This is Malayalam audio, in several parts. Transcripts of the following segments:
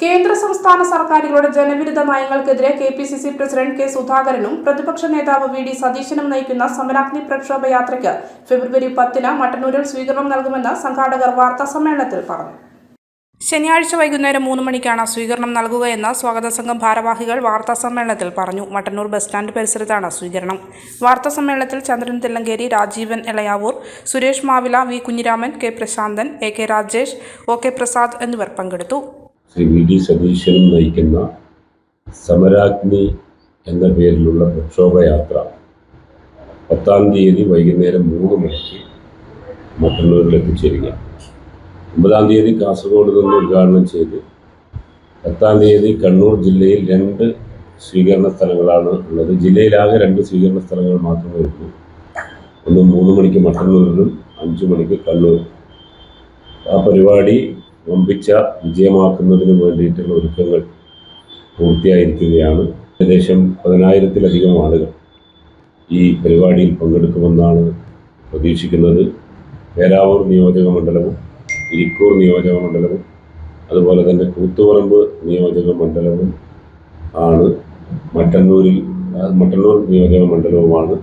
കേന്ദ്ര സംസ്ഥാന സർക്കാരുകളുടെ ജനവിരുദ്ധ നയങ്ങൾക്കെതിരെ K P C C president K സുധാകരനും പ്രതിപക്ഷ നേതാവ് വി ഡി സതീശനും നയിക്കുന്ന സമരാഗ്നി പ്രക്ഷോഭ യാത്രയ്ക്ക് ഫെബ്രുവരി പത്തിന് മട്ടന്നൂരിൽ സ്വീകരണം നൽകുമെന്ന് സംഘാടകർ വാർത്താ സമ്മേളനത്തിൽ പറഞ്ഞു. ശനിയാഴ്ച വൈകുന്നേരം മൂന്ന് മണിക്കാണ് സ്വീകരണം നൽകുകയെന്ന് സ്വാഗത സംഘം ഭാരവാഹികൾ വാർത്താ സമ്മേളനത്തിൽ പറഞ്ഞു. മട്ടന്നൂർ ബസ് സ്റ്റാൻഡ് പരിസരത്താണ് സ്വീകരണം. വാർത്താ സമ്മേളനത്തിൽ Chandran Thillankeri Rajeevan Elayavoor Suresh Mavila V Kunhiraman K Prasanthan A K Rajesh O K Prasad എന്നിവർ പങ്കെടുത്തു. ശ്രീ വി ഡി സതീശനും നയിക്കുന്ന സമരാഗ്നി എന്ന പേരിലുള്ള പ്രക്ഷോഭയാത്ര പത്താം തീയതി വൈകുന്നേരം മൂന്ന് മണിക്ക് മട്ടന്നൂരിൽ എത്തിച്ചേരുക ഒമ്പതാം തീയതി കാസർഗോഡ് നിന്ന് ഉദ്ഘാടനം ചെയ്ത് പത്താം തീയതി കണ്ണൂർ ജില്ലയിൽ രണ്ട് സ്വീകരണ സ്ഥലങ്ങളാണ് ഉള്ളത്. ജില്ലയിലാകെ രണ്ട് സ്വീകരണ സ്ഥലങ്ങൾ മാത്രമേ ഉള്ളൂ. ഒന്ന് മൂന്ന് മണിക്ക് മട്ടന്നൂരിലും അഞ്ച് മണിക്ക് കണ്ണൂർ. ആ പരിപാടി വമ്പിച്ച വിജയമാക്കുന്നതിന് വേണ്ടിയിട്ടുള്ള ഒരുക്കങ്ങൾ പൂർത്തിയായിരിക്കുകയാണ്. ഏകദേശം പതിനായിരത്തിലധികം ആളുകൾ ഈ പരിപാടിയിൽ പങ്കെടുക്കുമെന്നാണ് പ്രതീക്ഷിക്കുന്നത്. പേരാവൂർ നിയോജക മണ്ഡലവും ഇരിക്കൂർ നിയോജക മണ്ഡലവും അതുപോലെ തന്നെ കൂത്തുപറമ്പ് നിയോജക മണ്ഡലവും ആണ്. മട്ടന്നൂരിൽ മട്ടന്നൂർ നിയോജക മണ്ഡലവുമാണ്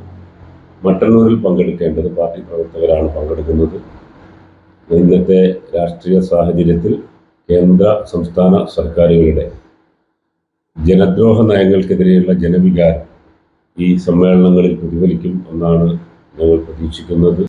മട്ടന്നൂരിൽ പങ്കെടുക്കേണ്ടത്. പാർട്ടി പ്രവർത്തകരാണ് പങ്കെടുക്കുന്നത്. ഇന്നത്തെ രാഷ്ട്രീയ സാഹചര്യത്തിൽ കേന്ദ്ര സംസ്ഥാന സർക്കാരുകളുടെ ജനദ്രോഹ നയങ്ങൾക്കെതിരെയുള്ള ജനവികാരം ഈ സമ്മേളനങ്ങളിൽ പ്രതിഫലിക്കും എന്നാണ് ഞങ്ങൾ പ്രതീക്ഷിക്കുന്നത്.